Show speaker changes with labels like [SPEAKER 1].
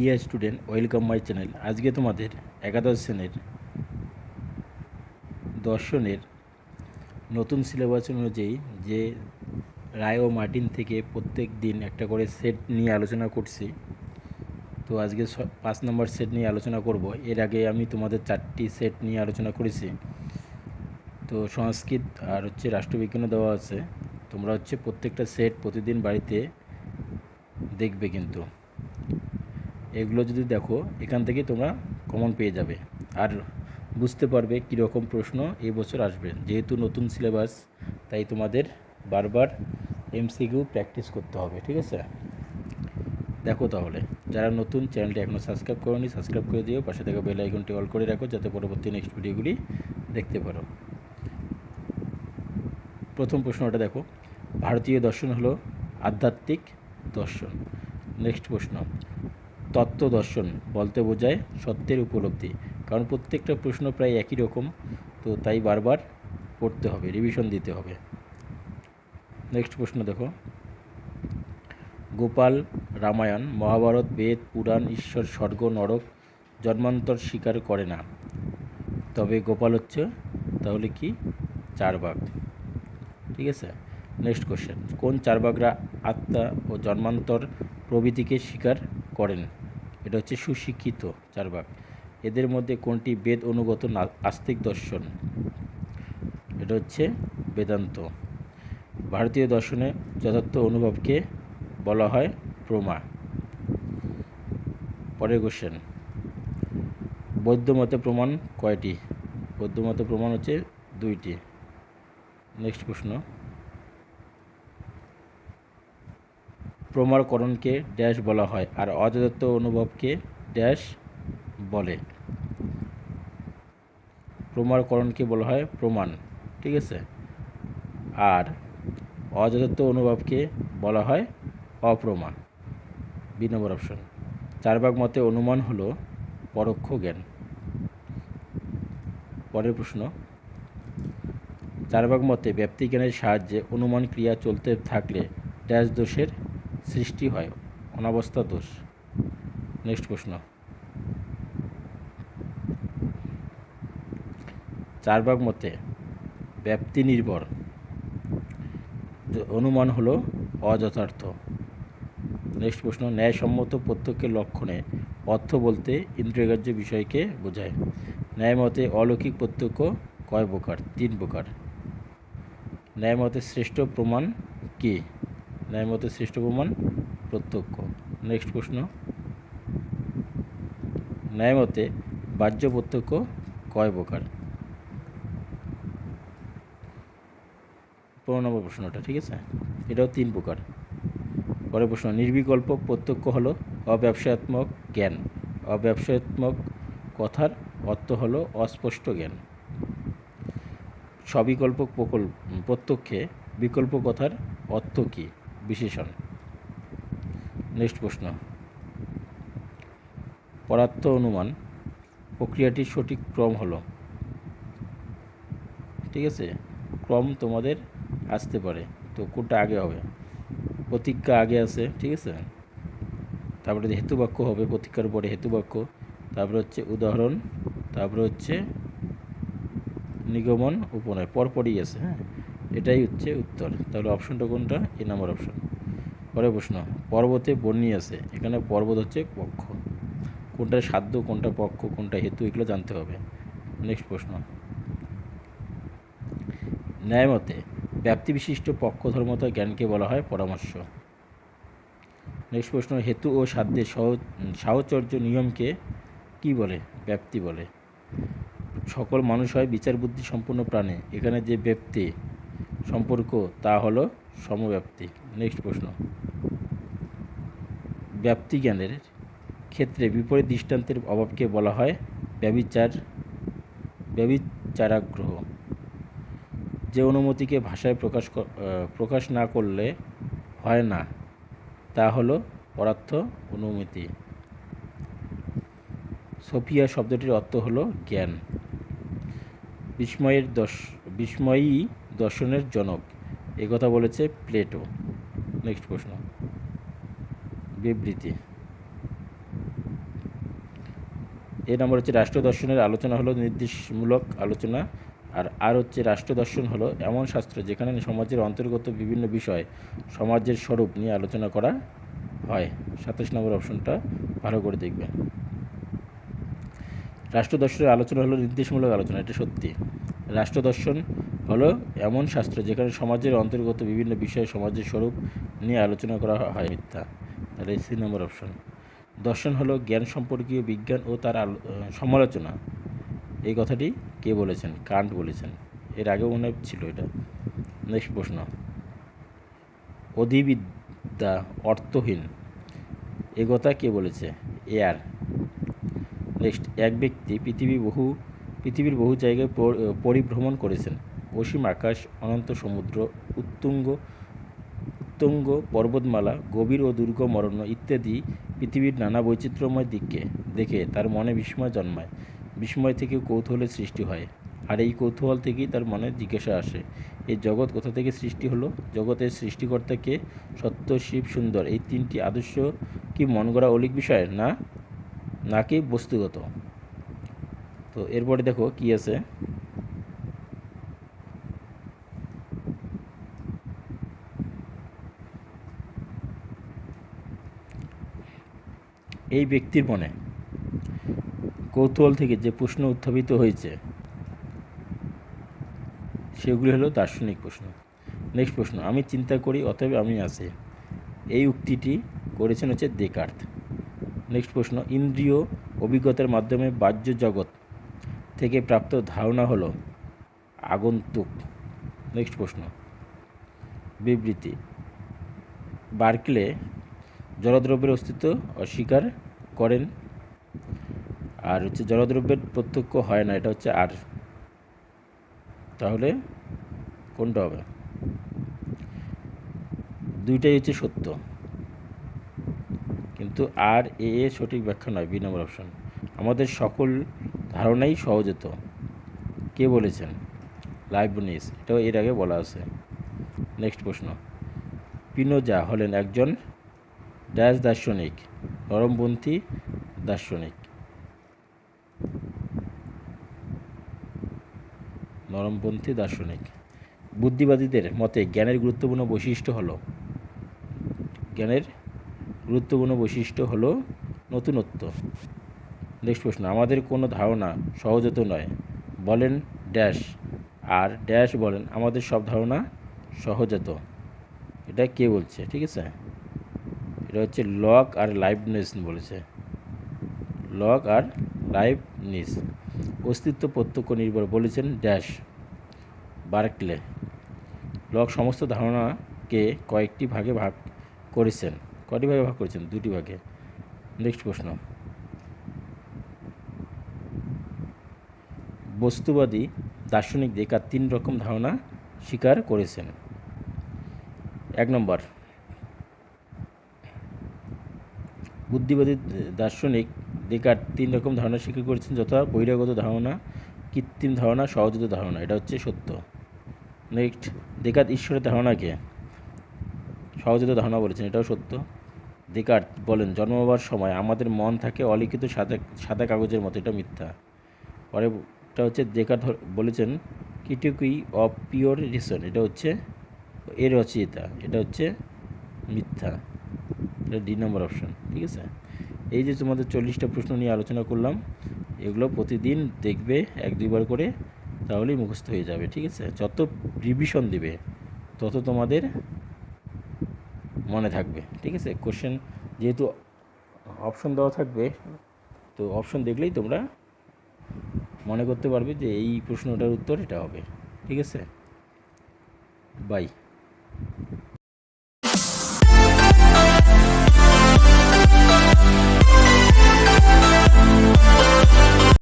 [SPEAKER 1] Dear student, welcome my channel. আজকে তোমাদের একাদশ শ্রেণির দর্শনের নতুন সিলেবাস অনুযায়ী যে রায় ও মার্টিন থেকে প্রত্যেক দিন একটা করে সেট নিয়ে আলোচনা করছি, তো আজকে পাঁচ নম্বর সেট নিয়ে আলোচনা করব। এর আগে আমি তোমাদের চারটি সেট নিয়ে আলোচনা করেছি, তো সংস্কৃত আর হচ্ছে রাষ্ট্রবিজ্ঞানও দেওয়া আছে। তোমরা হচ্ছে প্রত্যেকটা সেট প্রতিদিন বাড়িতে দেখবে কিন্তু। এগুলো যদি দেখো, এখান থেকে তোমরা কমন পেয়ে যাবে। আর বুঝতে পারবে কীরকম প্রশ্ন এই বছর আসবে। যেহেতু নতুন সিলেবাস তাই তোমাদের বারবার এমসিকিউ প্র্যাকটিস করতে হবে, ঠিক আছে? দেখো তাহলে, যারা নতুন চ্যানেলটি এখনও সাবস্ক্রাইব করোনি সাবস্ক্রাইব করে দিও। পাশে থেকে বেল আইকনটি অল করে রাখো, যাতে পরবর্তী নেক্সট ভিডিওগুলি দেখতে পারো। প্রথম প্রশ্নটা দেখো, ভারতীয় দর্শন হলো আধ্যাত্মিক দর্শন। নেক্সট প্রশ্ন তত্ত্ব দর্শন বলতে বোঝায় সত্যের উপলব্ধি। কারণ প্রত্যেকটা প্রশ্ন প্রায় একই রকম, তো তাই বারবার পড়তে হবে রিভিশন দিতে হবে। নেক্সট প্রশ্ন দেখো। গোপাল রামায়ণ, মহাভারত, বেদ, পুরাণ, ঈশ্বর, স্বর্গ, নরক, জন্মান্তর স্বীকার করে না। তবে গোপাল হচ্ছে, তাহলে কি? চারবাগ। ঠিক আছে? নেক্সট কোশ্চেন কোন চারবাগরা আত্মা ও জন্মান্তর প্রভৃতিকে স্বীকার করেন? এটা হচ্ছে সুশিক্ষিত চারবাগ। এদের মধ্যে কোনটি বেদ অনুগত আস্তিক দর্শন? এটা হচ্ছে বেদান্ত। ভারতীয় দর্শনে যথার্থ অনুভবকে বলা হয় প্রমা। পরের কোশ্চেন বৌদ্ধমতে প্রমাণ কয়টি? বৌদ্ধমতে প্রমাণ হচ্ছে দুইটি। নেক্সট প্রশ্ন প্রমাণকরণকে ড্যাশ বলা হয় আর অযথার্থ অনুভবকে ড্যাশ বলে। প্রমাণকরণকে বলা হয় প্রমাণ, ঠিক আছে? আর অযথার্থ অনুভবকে বলা হয় অপ্রমাণ। B number option. চারবাগ মতে অনুমান হলো পরোক্ষ জ্ঞান। পরের প্রশ্ন। চারবাগ মতে ব্যক্তিজ্ঞানের সাহায্যে অনুমান ক্রিয়া চলতে থাকলে ড্যাশ দোষের সৃষ্টি হয়। অনাবস্থা দোষ। নেক্সট প্রশ্ন। চার চারবাগ মতে ব্যাপ্তি নির্ভর। অনুমান হলো অযথার্থ। নেক্সট প্রশ্ন, ন্যায়সম্মত প্রত্যক্ষের লক্ষণে অর্থ বলতে ইন্দ্রিয়গ্রাহ্য বিষয়কে বোঝায়। ন্যায় মতে অলৌকিক প্রত্যক্ষ কয় প্রকার? তিন প্রকার। ন্যায় মতে শ্রেষ্ঠ প্রমাণ কি? ন্যায় মতে শ্রেষ্ঠ প্রমাণ প্রত্যক্ষ। নেক্সট প্রশ্ন। ন্যায়মতে বাহ্য প্রত্যক্ষ কয় প্রকার? পনেরো নম্বর প্রশ্নটা, ঠিক আছে? এটাও তিন প্রকার। পরের প্রশ্ন, নির্বিকল্প প্রত্যক্ষ হল অব্যবসায়াত্মক জ্ঞান। অব্যবসায়াত্মক কথার অর্থ হলো অস্পষ্ট জ্ঞান। সবিকল্প প্রকল্প প্রত্যক্ষে বিকল্প কথার অর্থ কী? বিশেষণ। নেক্সট প্রশ্ন। পরার্থ অনুমান প্রক্রিয়াটির সঠিক ক্রম হলো। ঠিক আছে? ক্রম তোমাদের আসতে পারে। তো কোনটা আগে হবে? প্রতিজ্ঞা আগে আছে, ঠিক আছে? তারপরে হেতুবাক্য হবে, প্রতিজ্ঞার পরে হেতুবাক্য। তারপরে হচ্ছে উদাহরণ, তারপরে হচ্ছে নিগমন, উপনয়, পরপরই আছে হ্যাঁ? এটাই হচ্ছে উত্তর। তাহলে অপশনটা কোনটা? এ নাম্বার অপশন পরের প্রশ্ন, পর্বতে বর্ণি আছে, এখানে পর্বত হচ্ছে পক্ষ কোনটা সাধ্য, কোনটা পক্ষ, কোনটা হেতু, এগুলো জানতে হবে। নেক্সট প্রশ্ন। ন্যায়মতে ব্যাপ্তিবিশিষ্ট পক্ষ ধর্মতা জ্ঞানকে বলা হয় পরামর্শ। নেক্সট প্রশ্ন, হেতু ও সাধ্যের সহ, সাহচর্য নিয়মকে কি বলে? ব্যাপ্তি বলে। সকল মানুষ হয় বিচার বুদ্ধি সম্পন্ন প্রাণী। এখানে যে ব্যক্তি সম্পর্ক, তা হলো সমব্যাপ্তি। নেক্সট প্রশ্ন। ব্যাপ্তি জ্ঞানের ক্ষেত্রে বিপরীত দৃষ্টান্তের অভাবকে বলা হয় ব্যবিচার, ব্যবিচারাগ্রহ। যে অনুমতিকে ভাষায় প্রকাশ প্রকাশ না করলে হয় না, তা হলো পরার্থ অনুমতি। সোফিয়া শব্দটির অর্থ হলো জ্ঞান। বিস্ময়ের দর্শ, বিস্ময়ী দর্শনের জনক। এ কথা বলেছে প্লেটো। নেক্সট প্রশ্ন। বিবৃতি। এই নম্বর হচ্ছে, রাষ্ট্র দর্শনের আলোচনা হলো নির্দেশমূলক আলোচনা, আর আর হচ্ছে, রাষ্ট্র দর্শন হলো এমন শাস্ত্র যেখানে সমাজের অন্তর্গত বিভিন্ন বিষয় সমাজের স্বরূপ নিয়ে আলোচনা করা হয়। সাতাশ নম্বর অপশনটা ভালো করে দেখবেন। রাষ্ট্র দর্শনের আলোচনা হলো নির্দেশমূলক আলোচনা, এটা সত্যি। রাষ্ট্রদর্শন হলো এমন শাস্ত্র যেখানে সমাজের অন্তর্গত বিভিন্ন বিষয় সমাজের স্বরূপ নিয়ে আলোচনা করা হয় মিথ্যা। তাহলে সি নম্বর অপশন। দর্শন হলো জ্ঞান সম্পর্কীয় বিজ্ঞান ও তার সমালোচনা। এই কথাটি কে বলেছেন? কান্ট বলেছেন। এর আগেও মনে ছিল এটা। নেক্সট প্রশ্ন। অধিবিদ্যা অর্থহীন। এ কথা কে বলেছে? এয়ার নেক্সট এক ব্যক্তি পৃথিবী বহু, পৃথিবীর বহু জায়গায় পরিভ্রমণ করেছেন। অসীম আকাশ, অনন্ত সমুদ্র, উত্তুঙ্গ উত্তুঙ্গ পর্বতমালা, গভীর ও দুর্গম অরণ্য ইত্যাদি পৃথিবীর নানা বৈচিত্র্যময় দিককে দেখে তার মনে বিস্ময় জন্মায়। বিস্ময় থেকে কৌতূহলের সৃষ্টি হয় আর এই কৌতূহল থেকেই তার মনে জিজ্ঞাসা আসে এই জগৎ কোথা থেকে সৃষ্টি হলো? জগতের সৃষ্টিকর্তাকে সত্য, শিব, সুন্দর? এই তিনটি আদর্শ কি মন গড়া অলিক বিষয়, না? নাকি বস্তুগত? তো এরপরে দেখো কি আছে। এই ব্যক্তির মনে কৌতূহল থেকে যে প্রশ্ন উত্থাপিত হয়েছে, সেগুলি হলো দার্শনিক প্রশ্ন। নেক্সট প্রশ্ন, আমি চিন্তা করি, অতএব আমি আছি। এই উক্তিটি করেছেন হচ্ছে দেকার্ত নেক্সট প্রশ্ন, ইন্দ্রিয় অভিজ্ঞতার মাধ্যমে বাহ্য জগৎ থেকে প্রাপ্ত ধারণা হলো আগন্তুক। নেক্সট প্রশ্ন, বিবৃতি, বার্কলে জলদ্রব্যের অস্তিত্ব অস্বীকার করেন। আর হচ্ছে জলদ্রব্যের প্রত্যক্ষ হয় না, এটা হচ্ছে আর। তাহলে কোনটা হবে? দুইটাই হচ্ছে সত্য। কিন্তু আর এ এ সঠিক ব্যাখ্যা নয়, বি নম্বর অপশন। আমাদের সকল ধারণাই সহজত কে বলেছেন? লাইভ লাইবনিস এটাও এর আগে বলা আছে। নেক্সট প্রশ্ন। পিনোজা হলেন একজন ড্যাশ দার্শনিক, নরমপন্থী দার্শনিক। নরমপন্থী দার্শনিক। বুদ্ধিবাদীদের মতে জ্ঞানের গুরুত্বপূর্ণ বৈশিষ্ট্য হলো, জ্ঞানের গুরুত্বপূর্ণ বৈশিষ্ট্য হলো নতুনত্ব। নেক্সট প্রশ্ন, আমাদের কোনো ধারণা সহজত নয়। বলেন ড্যাশ। আর ড্যাশ বলেন, আমাদের সব ধারণা সহজাত এটা কে বলছে, ঠিক আছে? এটা হচ্ছে লক আর লাইভনেস বলেছে। লক আর লাইভনেস। অস্তিত্ব প্রত্যক্ষ নির্ভর বলেছেন ড্যাশ। বার্কলে, লক সমস্ত ধারণাকে কয়েকটি ভাগে ভাগ করেছেন। কয়টি ভাগে ভাগ করেছেন? দুটি ভাগে। নেক্সট প্রশ্ন। বস্তুবাদী দার্শনিক দেকার তিন রকম ধারণা স্বীকার করেছেন। এক নম্বর, বুদ্ধিবাদী দার্শনিক দেকার তিন রকম ধারণা স্বীকার করেছেন, যথা বহিরাগত ধারণা, কৃত্রিম ধারণা, সহজাত ধারণা, এটা হচ্ছে সত্য। নেক্সট দেকাত ঈশ্বরের ধারণাকে সহজাত ধারণা বলেছেন, এটাও সত্য। দেকার্ত বলেন জন্মাবার সময় আমাদের মন থাকে অলিখিত সাদা সাদা কাগজের মতো, এটা মিথ্যা। পরেরটা হচ্ছে দেকার্ত ধ- বলেছেন, কিটুকুই অফ পিওর রিসন এটা হচ্ছে এর রচয়িতা, এটা হচ্ছে মিথ্যা। এটা ডি নম্বর অপশন, ঠিক আছে? এই যে তোমাদের চল্লিশটা প্রশ্ন নিয়ে আলোচনা করলাম, এগুলো প্রতিদিন দেখবে এক, দুইবার করে, তাহলেই মুখস্থ হয়ে যাবে, ঠিক আছে? যত রিভিশন দিবে, তত তোমাদের মনে থাকবে, ঠিক আছে? কোশ্চেন যেহেতু অপশন দেওয়া থাকবে, তো অপশন দেখলেই তোমরা মনে করতে পারবে যে এই প্রশ্নটার উত্তর এটা হবে, ঠিক আছে? বাই